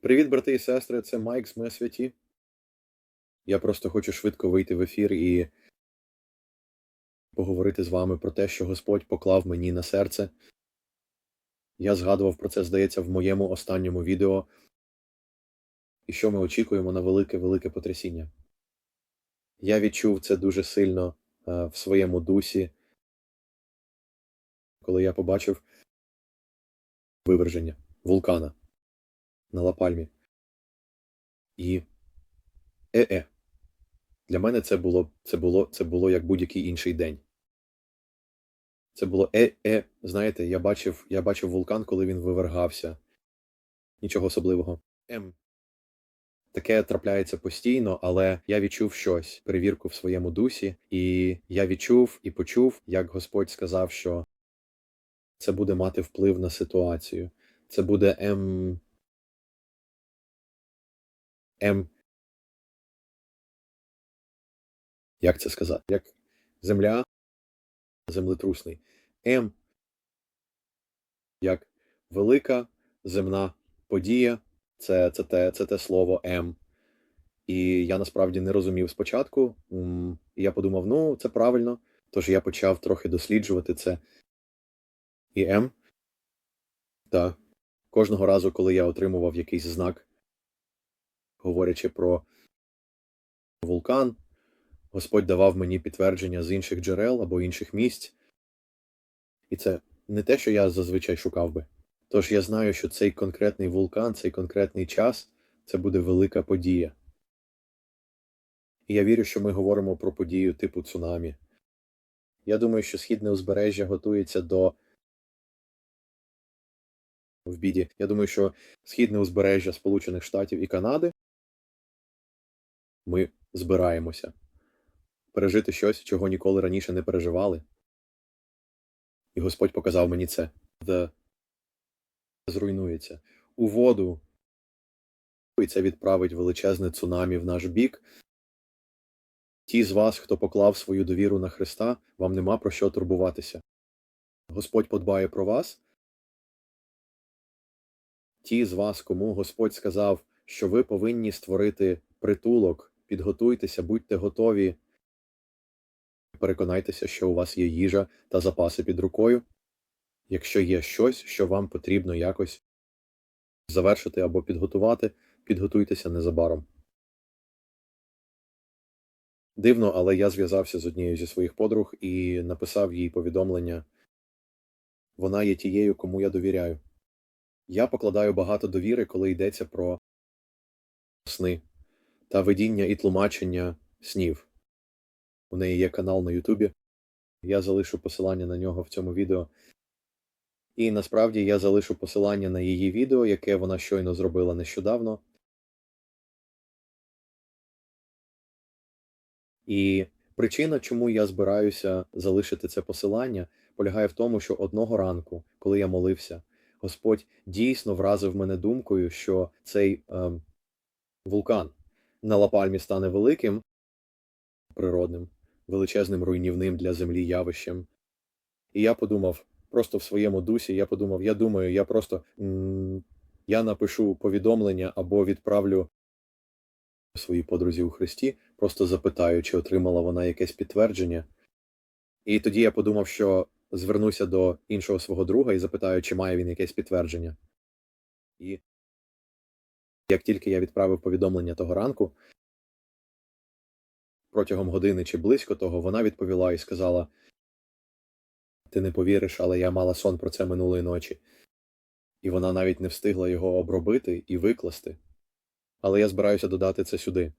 Привіт, брати і сестри, це Майк з Ми святі. Я просто хочу швидко вийти в ефір і поговорити з вами про те, що Господь поклав мені на серце. Я згадував про це, здається, в моєму останньому відео, і що ми очікуємо на велике-велике потрясіння. Я відчув це дуже сильно е, в своєму дусі, коли я побачив виверження вулкана на Лапальмі. І е-е. Для мене це було, це було, це було як будь-який інший день. Це було е-е. Знаєте, я бачив, я бачив вулкан, коли він вивергався. Нічого особливого. М. Таке трапляється постійно, але я відчув щось, перевірку в своєму дусі, і я відчув і почув, як Господь сказав, що це буде мати вплив на ситуацію. Це буде ем. Ем. Як це сказати? Як земля землетрусний. М. Як велика земна подія. Це, це, те, це те слово М. І я насправді не розумів спочатку. І я подумав, ну, це правильно. Тож я почав трохи досліджувати це. І М. Та кожного разу, коли я отримував якийсь знак, говорячи про вулкан, Господь давав мені підтвердження з інших джерел або інших місць. І це не те, що я зазвичай шукав би. Тож я знаю, що цей конкретний вулкан, цей конкретний час це буде велика подія. І я вірю, що ми говоримо про подію типу цунамі. Я думаю, що східне узбережжя готується до в біді. Я думаю, що східне узбережжя Сполучених Штатів і Канади ми збираємося пережити щось, чого ніколи раніше не переживали. І Господь показав мені це. Де зруйнується. У воду. І це відправить величезне цунамі в наш бік. Ті з вас, хто поклав свою довіру на Христа, вам нема про що турбуватися. Господь подбає про вас. Ті з вас, кому Господь сказав, що ви повинні створити притулок, підготуйтеся, будьте готові. Переконайтеся, що у вас є їжа та запаси під рукою. Якщо є щось, що вам потрібно якось завершити або підготувати, підготуйтеся незабаром. Дивно, але я зв'язався з однією зі своїх подруг і написав їй повідомлення. Вона є тією, кому я довіряю. Я покладаю багато довіри, коли йдеться про сни та видіння і тлумачення снів. У неї є канал на Ютубі. Я залишу посилання на нього в цьому відео. І насправді я залишу посилання на її відео, яке вона щойно зробила нещодавно. І причина, чому я збираюся залишити це посилання, полягає в тому, що одного ранку, коли я молився, Господь дійсно вразив мене думкою, що цей ем, вулкан на Лапальмі стане великим, природним, величезним руйнівним для землі явищем. І я подумав, просто в своєму дусі, я подумав, я думаю, я просто я напишу повідомлення або відправлю своїй подрузі у Христі, просто запитаю, чи отримала вона якесь підтвердження. І тоді я подумав, що звернуся до іншого свого друга і запитаю, чи має він якесь підтвердження. І як тільки я відправив повідомлення того ранку, протягом години чи близько того, вона відповіла і сказала: Ти не повіриш, але я мала сон про це минулої ночі. І вона навіть не встигла його обробити і викласти. Але я збираюся додати це сюди.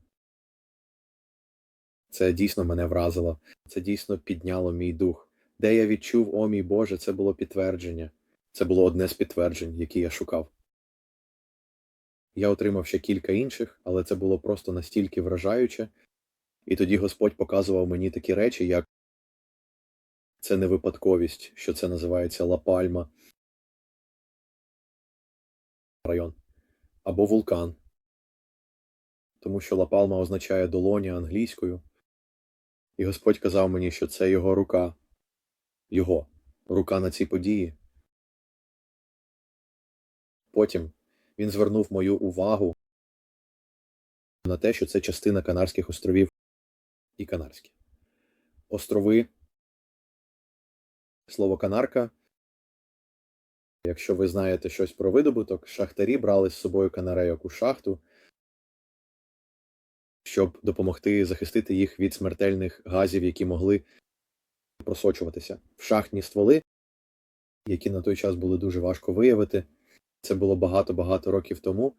Це дійсно мене вразило, це дійсно підняло мій дух. Де я відчув, о мій Боже, це було підтвердження. Це було одне з підтверджень, які я шукав. Я отримав ще кілька інших, але це було просто настільки вражаюче, і тоді Господь показував мені такі речі, як це не випадковість, що це називається Ла-Пальма район або вулкан. Тому що Ла-Пальма означає долоня англійською. І Господь казав мені, що це його рука, його рука на цій події. Потім Він звернув мою увагу на те, що це частина Канарських островів і Канарські. Острови. Слово канарка. Якщо ви знаєте щось про видобуток, шахтарі брали з собою канарейок у шахту, щоб допомогти захистити їх від смертельних газів, які могли просочуватися в шахтні стволи, які на той час були дуже важко виявити. Це було багато-багато років тому.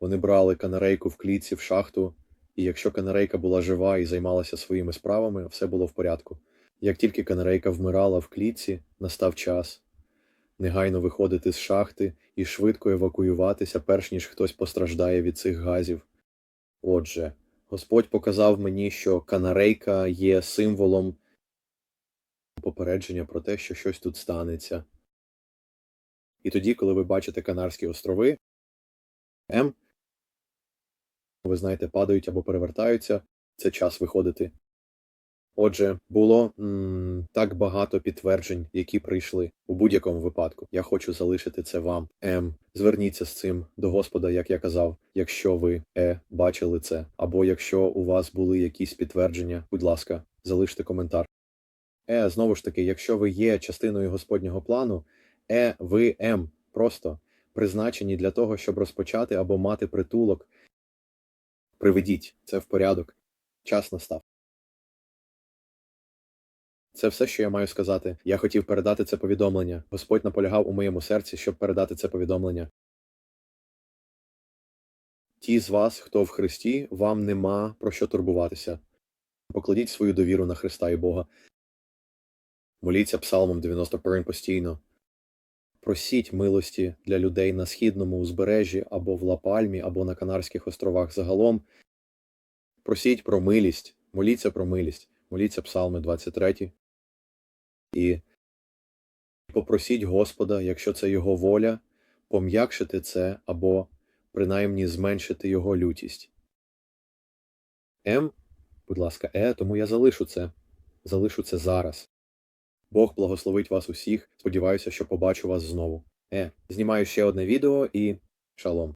Вони брали канарейку в клітці в шахту, і якщо канарейка була жива і займалася своїми справами, все було в порядку. Як тільки канарейка вмирала в клітці, настав час негайно виходити з шахти і швидко евакуюватися, перш ніж хтось постраждає від цих газів. Отже, Господь показав мені, що канарейка є символом попередження про те, що щось тут станеться. І тоді, коли ви бачите Канарські острови, М, ви знаєте, падають або перевертаються, це час виходити. Отже, було м, так багато підтверджень, які прийшли у будь-якому випадку. Я хочу залишити це вам. М. Зверніться з цим до Господа, як я казав, якщо ви е бачили це, або якщо у вас були якісь підтвердження, будь ласка, залиште коментар. Е, знову ж таки, якщо ви є частиною Господнього плану, е, ви М просто призначені для того, щоб розпочати або мати притулок. Приведіть це в порядок. Час настав. Це все, що я маю сказати. Я хотів передати це повідомлення. Господь наполягав у моєму серці, щоб передати це повідомлення. Ті з вас, хто в Христі, вам нема про що турбуватися. Покладіть свою довіру на Христа і Бога. Моліться псалмом 91 постійно. Просіть милості для людей на східному узбережжі або в Лапальмі, або на Канарських островах загалом. Просіть про милість, моліться про милість, моліться псалми 23. І попросіть Господа, якщо це його воля, пом'якшити це або принаймні зменшити його лютість. М, будь ласка, е, тому я залишу це. Залишу це зараз. Бог благословить вас усіх. Сподіваюся, що побачу вас знову. Е, знімаю ще одне відео і шалом.